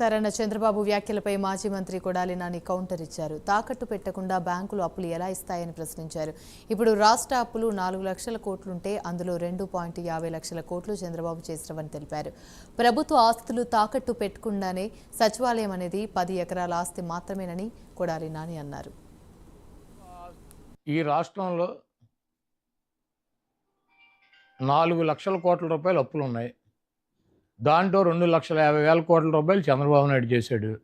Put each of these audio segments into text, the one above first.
సరైన చంద్రబాబు వ్యాఖ్యలపై మాజీ మంత్రి కొడాలి నాని కౌంటర్ ఇచ్చారు. తాకట్టు పెట్టకుండా బ్యాంకులు అప్పులు ఎలా ఇస్తాయని ప్రశ్నించారు. ఇప్పుడు రాష్ట్ర అప్పులు నాలుగు లక్షల కోట్లుంటే అందులో రెండు పాయింట్ యాభై లక్షల కోట్లు చంద్రబాబు చేసినవని తెలిపారు. ప్రభుత్వ ఆస్తులు తాకట్టు పెట్టకుండానే సచివాలయం అనేది పది ఎకరాల ఆస్తి మాత్రమేనని కొడాలి నాని అన్నారు. ఈ రాష్ట్రంలో నాలుగు లక్షల కోట్ల రూపాయలు అప్పులు ఉన్నాయి దాంట్లో రెండు లక్షల యాభై వేల కోట్ల రూపాయలు చంద్రబాబు నాయుడు చేశాడు.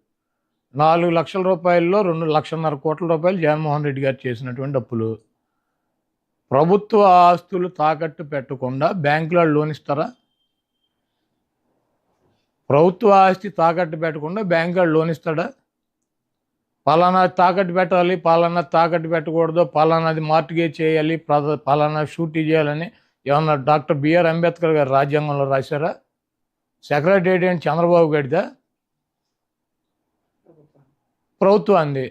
నాలుగు లక్షల రూపాయల్లో రెండు లక్షన్నర కోట్ల రూపాయలు జగన్మోహన్ రెడ్డి గారు చేసినటువంటి అప్పులు ప్రభుత్వ ఆస్తులు తాకట్టు పెట్టకుండా బ్యాంకులో లోన్ ఇస్తారా? ప్రభుత్వ ఆస్తి తాకట్టు పెట్టకుండా బ్యాంకు లోన్ ఇస్తాడా? పలానా తాకట్టు పెట్టాలి పలానా తాకట్టు పెట్టకూడదు పలానాది మార్టిగేజ్ చేయాలి ప్రద- పలానా షూటీ చేయాలని ఏమన్నా డాక్టర్ బిఆర్ అంబేద్కర్ గారు రాజ్యాంగంలో రాశారా? సెక్రటరీ ఏంటి చంద్రబాబు గడిదా ప్రభుత్వాన్ని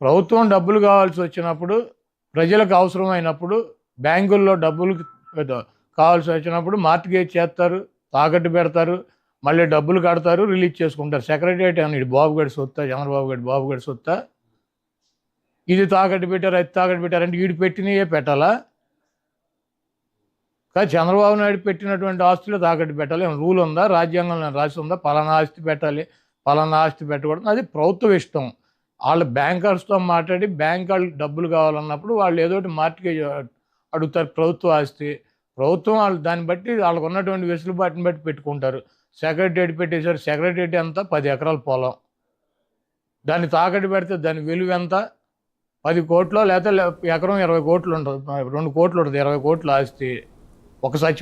ప్రభుత్వం డబ్బులు కావాల్సి వచ్చినప్పుడు ప్రజలకు అవసరమైనప్పుడు బ్యాంకుల్లో డబ్బులు కావాల్సి వచ్చినప్పుడు మార్టిగేజ్ చేస్తారు తాకట్టు పెడతారు మళ్ళీ డబ్బులు కడతారు రిలీజ్ చేసుకుంటారు. సెక్రటరియట్ అని ఇటు బాబుగడి సొత్తా చంద్రబాబు గడి బాబుగడి సొత్తా? ఇది తాకట్టు పెట్టారు అది తాకట్టు పెట్టారంటే వీడు పెట్టినయే పెట్టాలా? కానీ చంద్రబాబు నాయుడు పెట్టినటువంటి ఆస్తులు తాకట్టు పెట్టాలి. ఏమైనా రూల్ ఉందా? రాజ్యాంగంలో రాసి ఉందా? పలానా ఆస్తి పెట్టాలి పలానా ఆస్తి పెట్టకూడదు. అది ప్రభుత్వ ఇష్టం. వాళ్ళు బ్యాంకర్స్తో మాట్లాడి బ్యాంక్ వాళ్ళు డబ్బులు కావాలన్నప్పుడు వాళ్ళు ఏదో ఒకటి మార్టిగేజ్ అడుగుతారు ప్రభుత్వ ఆస్తి. ప్రభుత్వం వాళ్ళు దాన్ని బట్టి వాళ్ళకు ఉన్నటువంటి వెసులుబాటుని బట్టి పెట్టుకుంటారు. సెక్రటరీ పెట్టేశారు. సెక్రటరీ ఎంత? పది ఎకరాల పొలం. దాన్ని తాకట్టు పెడితే దాని విలువ ఎంత? పది కోట్లు లేకపోతే ఎకరం ఇరవై కోట్లు ఉంటుంది. రెండు కోట్లు ఉంటుంది. ఇరవై కోట్లు ఆస్తి. ఒక సచివ